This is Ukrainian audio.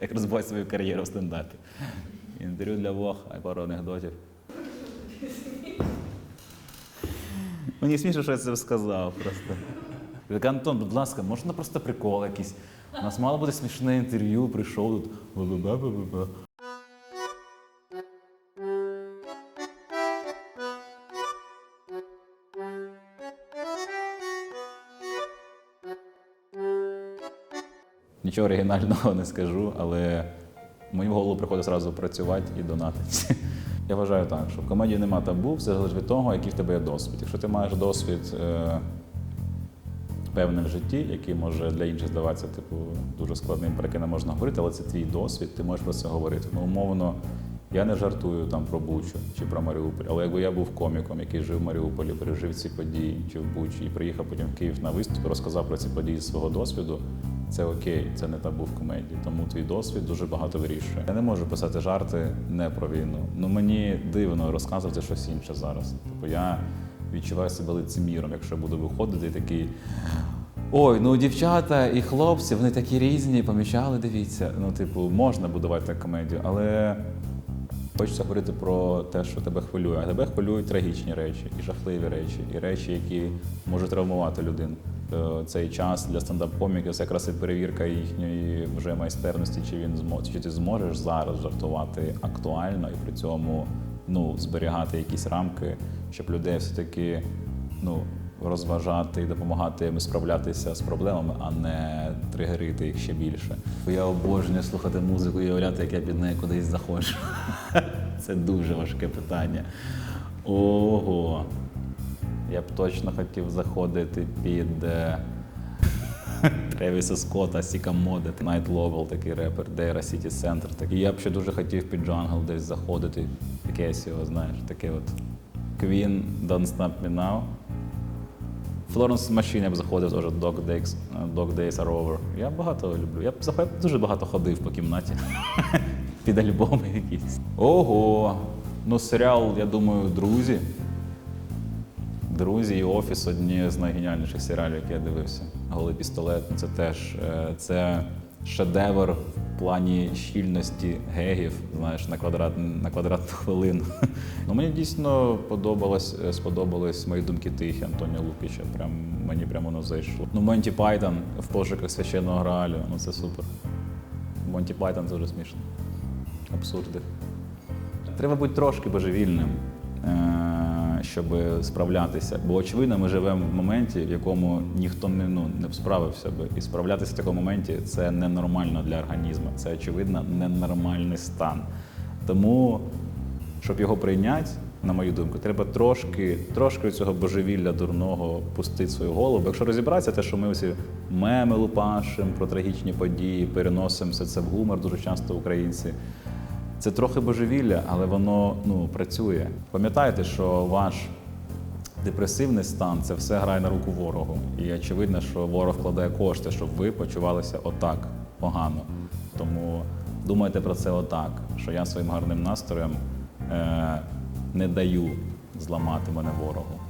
як розбивати свою кар'єру в стендапі. Інтерв'ю для Вог, а й пару анекдотів. Мені смішно, що я це сказав просто. Так, Антон, будь ласка, можна просто прикол якийсь. У нас мало бути смішне інтерв'ю, прийшов тут. Нічого оригінального не скажу, але в голову приходить одразу працювати і донатити. Я вважаю так, що в комедії нема табу, все залежить від того, який в тебе є досвід. Якщо ти маєш досвід е, певний в житті, який може для інших здаватися типу, дуже складним, про який не можна говорити, але це твій досвід, ти можеш про це говорити. Ну, умовно, я не жартую там про Бучу чи про Маріуполь, але якби я був коміком, який жив в Маріуполі, пережив ці події чи в Бучі, і приїхав потім в Київ на виступ, розказав про ці події з свого досвіду. Це окей, це не табу в комедії. Тому твій досвід дуже багато вирішує. Я не можу писати жарти не про війну. Ну мені дивно розказувати щось інше зараз. Типу я відчуваю себе лицеміром, якщо буду виходити такий. Ой, ну дівчата і хлопці, вони такі різні, помічали, дивіться. Ну, типу, можна будувати комедію, але хочеться говорити про те, що тебе хвилює. А тебе хвилюють трагічні речі, і жахливі речі, і речі, які можуть травмувати людину. Е, Цей час для стендап-коміків це якраз і перевірка їхньої вже майстерності, чи він змо- чи ти зможеш зараз жартувати актуально і при цьому ну, зберігати якісь рамки, щоб людей все-таки ну, розважати і допомагати їм справлятися з проблемами, а не тригерити їх ще більше. Я обожнюю слухати музику і уявляти, як я під нею кудись заходжу. Це дуже важке питання. Ого. Я б точно хотів заходити під е, Тревіса Скотта, Сіка Моде, Найт Ловел, такий репер, Дейра Сіті Центр. І я б ще дуже хотів під Джангл десь заходити. Якесь його, знаєш, таке от Queen, Don't Stop Me Now. Florence Machine я б заходив теж Dog Days, Dog Days Are Over. Я багато люблю. Я б дуже багато ходив по кімнаті під альбоми якісь. Ого! Ну, серіал, я думаю, друзі. Друзі і офіс одні з найгеніальніших серіалів, які я дивився. Голий пістолет це теж е, це шедевр в плані щільності гегів, знаєш, на квадрат на квадратну хвилину. Ну мені дійсно подобалось, е, сподобались мої думки тихі Антоніо Лукіча. Прям мені прямо воно зайшло. Ну, Монті Пайтон в пошуках священного граалю. Ну це супер. Монті Пайтон дуже смішно. Абсурди. Треба бути трошки божевільним, е, щоб справлятися. Бо очевидно, ми живемо в моменті, в якому ніхто не, ну, не справився би. І справлятися в такому моменті це ненормально для організму. Це очевидно ненормальний стан. Тому, щоб його прийняти, на мою думку, треба трошки, трошки цього божевілля дурного пустити свою голову. Якщо розібратися, те, що ми всі меми лупашимо про трагічні події, переносимо все це в гумор дуже часто українці. Це трохи божевілля, але воно ну, працює. Пам'ятайте, що ваш депресивний стан це все грає на руку ворогу. І очевидно, що ворог вкладає кошти, щоб ви почувалися отак погано. Тому думайте про це отак, що я своїм гарним настроєм е, не даю зламати мене ворогу.